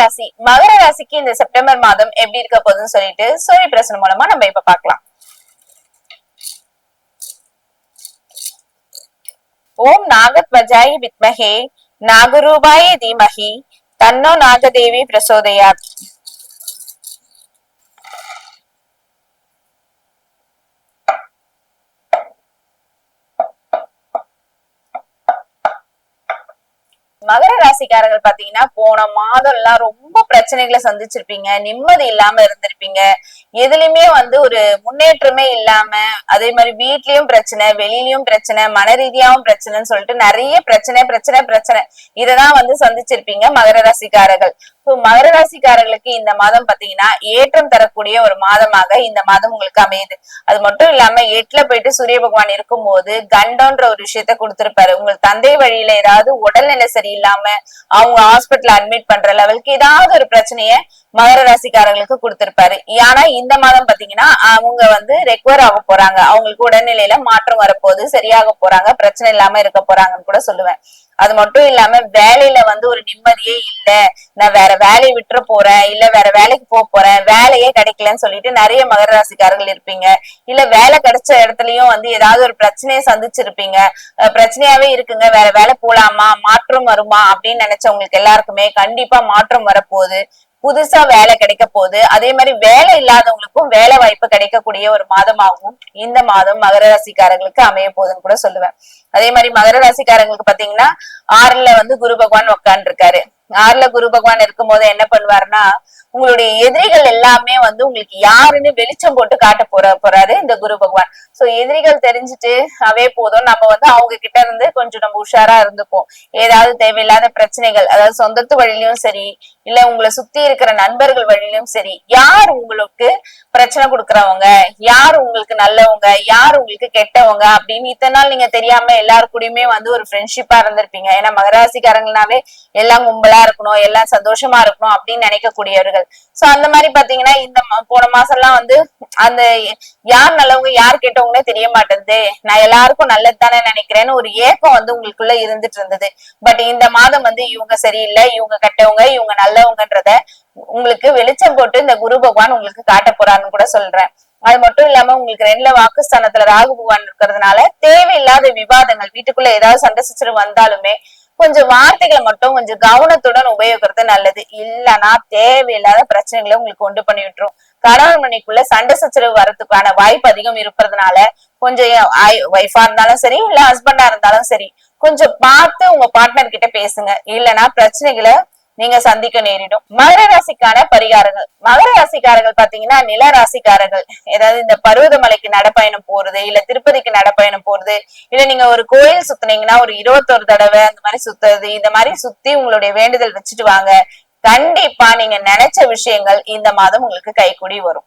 ராசி மகர ராசிக்கு இந்த செப்டம்பர் மாதம் எப்படி இருக்க போகுதுன்னு சொல்லிட்டு சூரிய பிரசனம் மூலமா நம்ம இப்ப பார்க்கலாம். ஓம் நாகத்வஜாய வித்மகே நாகரூபாய தீமகி தன்னோ நாகதேவி பிரசோதயாத். மகர ராசிக்காரர்கள் பாத்தீங்கன்னா போன மாதம் எல்லாம் ரொம்ப பிரச்சனைகளை சந்திச்சிருப்பீங்க நிம்மதி இல்லாம இருந்திருப்பீங்க. எதுலயுமே வந்து ஒரு முன்னேற்றமே இல்லாம அதே மாதிரி வீட்லயும் பிரச்சனை வெளியிலயும் பிரச்சனை மன ரீதியாவும் பிரச்சனைன்னு சொல்லிட்டு நிறைய பிரச்சனை பிரச்சனை பிரச்சனை இததான் வந்து சந்திச்சிருப்பீங்க மகர ராசிக்காரர்கள். மகர ராசிக்காரர்களுக்கு இந்த மாதம் பாத்தீங்கன்னா ஏற்றம் தரக்கூடிய ஒரு மாதமாக இந்த மாதம் உங்களுக்கு அமையுது. அது மட்டும் இல்லாம எட்டுல போயிட்டு சூரிய பகவான் இருக்கும்போது கண்டோன்ற ஒரு விஷயத்த கொடுத்திருப்பாரு. உங்கள் தந்தை வழியில ஏதாவது உடல்நிலை சரியில்லாம அவங்க ஹாஸ்பிட்டல் அட்மிட் பண்ற லெவலுக்கு ஏதாவது ஒரு பிரச்சனைய மகர ராசிக்காரர்களுக்கு கொடுத்திருப்பாரு. ஆனா இந்த மாதம் பாத்தீங்கன்னா அவங்க வந்து ரெக்கவர் ஆக போறாங்க. அவங்களுக்கு உடல்நிலையில மாற்றம் வரப்போகுது சரியாக போறாங்க பிரச்சனை இல்லாம இருக்க போறாங்கன்னு கூட சொல்லுவேன். அது மட்டும் இல்லாம வேலையில வந்து ஒரு நிம்மதியே இல்ல. நான் வேற வேலையை விட்டுற போறேன் இல்ல வேற வேலைக்கு போக போறேன் வேலையே கிடைக்கலன்னு சொல்லிட்டு நிறைய மகர ராசிக்காரர்கள் இருப்பீங்க. இல்ல வேலை கிடைச்ச இடத்துலயும் வந்து ஏதாவது ஒரு பிரச்சனையை சந்திச்சிருப்பீங்க. பிரச்சனையாவே இருக்குங்க. வேற வேலை போலாமா? மாற்றம் வருமா? அப்படின்னு நினைச்சவங்களுக்கு எல்லாருக்குமே கண்டிப்பா மாற்றம் வரப்போகுது. புதுசா வேலை கிடைக்க போகுது. அதே மாதிரி வேலை இல்லாதவங்களுக்கும் வேலை வாய்ப்பு கிடைக்கக்கூடிய ஒரு மாதமாகவும் இந்த மாதம் மகர ராசிக்காரங்களுக்கு அமைய போகுதுன்னு கூட சொல்லுவேன். அதே மாதிரி மகர ராசிக்காரங்களுக்கு பாத்தீங்கன்னா ஆறுல வந்து குரு பகவான் உட்கார்ந்து இருக்காரு ஆறுல குரு பகவான் இருக்கும்போது என்ன பண்ணுவாருன்னா உங்களுடைய எதிரிகள் எல்லாமே வந்து உங்களுக்கு யாருன்னு வெளிச்சம் போட்டு காட்ட போற போறாரு இந்த குரு பகவான். சோ எதிரிகள் தெரிஞ்சுட்டு அவே போதும். நம்ம வந்து அவங்க கிட்ட இருந்து கொஞ்சம் நம்ம உஷாரா இருந்துப்போம். ஏதாவது தேவையில்லாத பிரச்சனைகள் அதாவது சொந்தத்து வழியிலயும் சரி இல்ல உங்களை சுத்தி இருக்கிற நண்பர்கள் வழியிலும் சரி யார் உங்களுக்கு பிரச்சனை கொடுக்கறவங்க? யார் உங்களுக்கு நல்லவங்க? யார் உங்களுக்கு கெட்டவங்க? அப்படின்னு இத்தனை நாள் நீங்க தெரியாம எல்லாரு கூடயுமே வந்து ஒரு ஃப்ரெண்ட்ஷிப்பா இருந்திருப்பீங்க. ஏன்னா மகராசிக்காரங்கனாவே எல்லாம் கும்பலா இருக்கணும் எல்லாம் சந்தோஷமா இருக்கணும் அப்படின்னு நினைக்கக்கூடியவர்கள். சோ அந்த மாதிரி பாத்தீங்கன்னா இந்த மா- போன மாசம் எல்லாம் வந்து அந்த யார் நல்லவங்க யார் கெட்டவங்கன்னே தெரிய மாட்டேங்குது நான் எல்லாருக்கும் நல்லது தானே நினைக்கிறேன்னு ஒரு ஏக்கம் வந்து உங்களுக்குள்ள இருந்துட்டு இருந்தது. பட் இந்த மாதம் வந்து இவங்க சரியில்லை இவங்க கெட்டவங்க இவங்க நல்ல உள்ளவங்கன்றத உங்களுக்கு வெளிச்சம் போட்டு இந்த குரு பகவான் உங்களுக்கு காட்ட போறான்னு கூட சொல்றேன். அது மட்டும் இல்லாம உங்களுக்கு ரெண்டுல வாக்குஸ்தானத்துல ராகு பகவான் இருக்கிறதுனால தேவையில்லாத விவாதங்கள் வீட்டுக்குள்ள ஏதாவது சண்டை சச்சரவு வந்தாலுமே கொஞ்சம் வார்த்தைகளை மட்டும் கொஞ்சம் கவனத்துடன் உபயோகிக்கிறது நல்லது. இல்லைன்னா தேவையில்லாத பிரச்சனைகளை உங்களுக்கு கொண்டு பண்ணி விட்டுரும். கணவன் மணிக்குள்ள சண்டை சச்சரவு வரதுக்கான வாய்ப்பு அதிகம் இருப்பதனால கொஞ்சம் ஒய்ஃபா இருந்தாலும் சரி இல்ல ஹஸ்பண்டா இருந்தாலும் சரி கொஞ்சம் பார்த்து உங்க பார்ட்னர் கிட்ட பேசுங்க. இல்லைன்னா பிரச்சனைகளை நீங்க சந்திக்க நேரிடும். மகர ராசிக்கான பரிகாரங்கள். மகர ராசிக்காரர்கள் பாத்தீங்கன்னா நில ராசிக்காரர்கள். ஏதாவது இந்த பருவதமலைக்கு நடப்பயணம் போறது இல்ல திருப்பதிக்கு நடப்பயணம் போறது இல்ல நீங்க ஒரு கோயில் சுத்துனீங்கன்னா ஒரு இருபத்தொரு தடவை அந்த மாதிரி சுத்துறது இந்த மாதிரி சுத்தி உங்களுடைய வேண்டுதல் வச்சுட்டு வாங்க. கண்டிப்பா நீங்க நினைச்ச விஷயங்கள் இந்த மாதம் உங்களுக்கு கைகூடி வரும்.